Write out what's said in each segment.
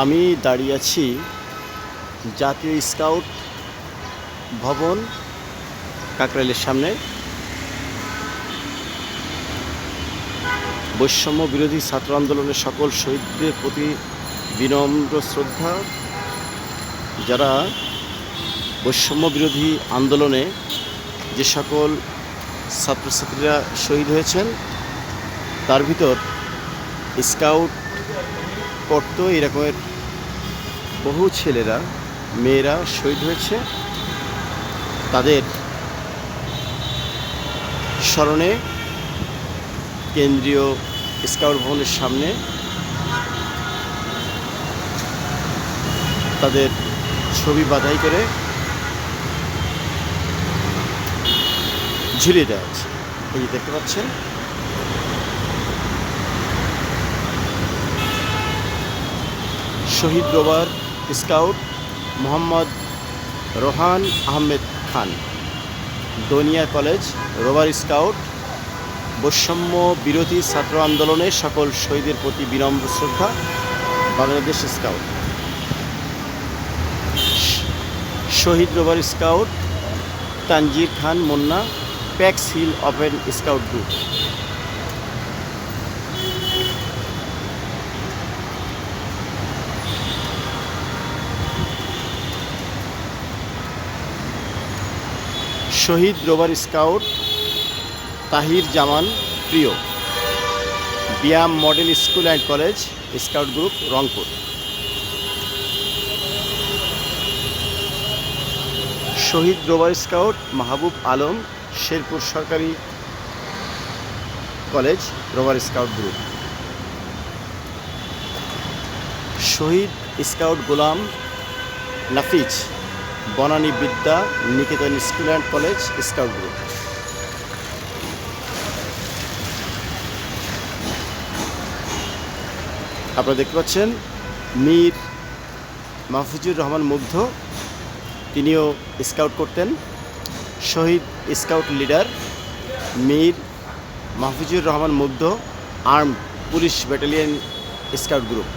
আমি দাঁড়িয়ে আছি জাতীয় স্কাউট ভবন কাকরাইলের সামনে। বৈষম্য বিরোধী ছাত্র আন্দোলনের সকল শহীদদের প্রতি বিনম্র শ্রদ্ধা। যারা বৈষম্য বিরোধী আন্দোলনে যে সকল ছাত্রছাত্রীরা শহীদ হয়েছেন, তার ভিতর স্কাউট করতো এরকমের বহু ছেলেরা, মেয়েরা শহীদ হয়েছে। তাদের স্মরণে কেন্দ্রীয় স্কাউট ভবনের সামনে তাদের ছবি বাধাই করে ঝুলিয়ে দেওয়া আছে এই দেখতে পাচ্ছেন শহীদ রোবার scout Mohammad Rohan Ahmed Khan. Donia college রোবার scout. বৈষম্য বিরোধী ছাত্র আন্দোলনে সকল শহীদের প্রতি বিনম্র শ্রদ্ধা। বাংলাদেশ স্কাউট। শহীদ রোবার scout, Tanjir Khan Munna, pax hill open scout group. শহীদ রোবার স্কাউট তাহির জামান প্রিয়। BIAM model school and college scout group Rangpur. Shahid রোবার scout Mahbub Alam Sherpur সরকারি কলেজ রোবার স্কাউট গ্রুপ। শহীদ scout Golam Nafiz Banani Bidya Niketan school and college, scout group. আপনারা দেখতে পাচ্ছেন, মীর মাহফুজুর রহমান মুগ্ধ, তিনিও স্কাউট করতেন। শহীদ scout leader Mir Mahfuzur Rahman Mugdho arm police battalion scout group.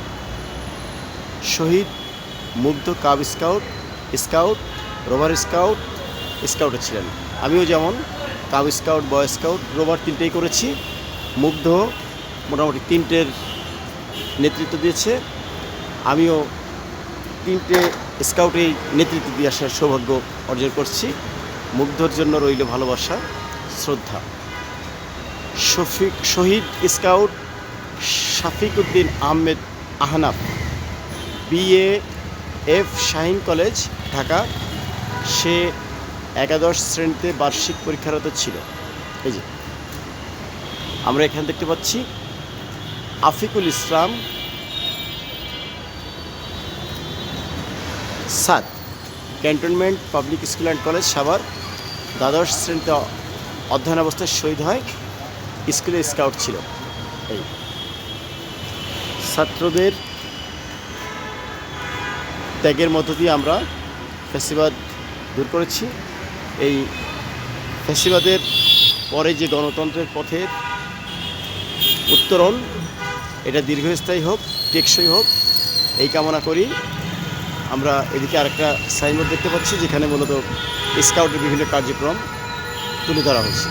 শহীদ Mugdho cub scout scout, rover scout স্কাউটে ছিলেন। আমিও যেমন cub scout, boy scout, rover তিনটেই করেছি। মুগ্ধ, মোটামুটি তিনটের নেতৃত্ব দিয়েছে। আমিও তিনটে স্কাউটেই নেতৃত্ব দিয়ে আসার সৌভাগ্য অর্জন করছি। মুগ্ধর জন্য রইল ভালোবাসা, শ্রদ্ধা। শফিক শহীদ scout Shafiq Uddin Ahmed Ahnaf B A F Shaheen college Dhaka, সে একাদশ শ্রেণীতে বার্ষিক পরীক্ষারত ছিল। এই যে, আমরা এখানে দেখতে পাচ্ছি আফিকুল ইসলাম সাত cantonment public school and college, Savar. দ্বাদশ শ্রেণীতে অধ্যয়ন অবস্থায় শহীদ হয় স্কুলে স্কাউট ছিল। এই ছাত্রদের ত্যাগের মধ্য দিয়ে আমরা ফ্যাসিবাদ দূর করেছি। এই ফেসিবাদের পরে যে গণতন্ত্রের পথের উত্তরণ, এটা দীর্ঘস্থায়ী হোক, টেকসই হোক, এই কামনা করি। আমরা এদিকে আরেকটা সাইনবোর্ড দেখতে পাচ্ছি, যেখানে মূলত স্কাউটের বিভিন্ন কার্যক্রম তুলে ধরা হয়েছে।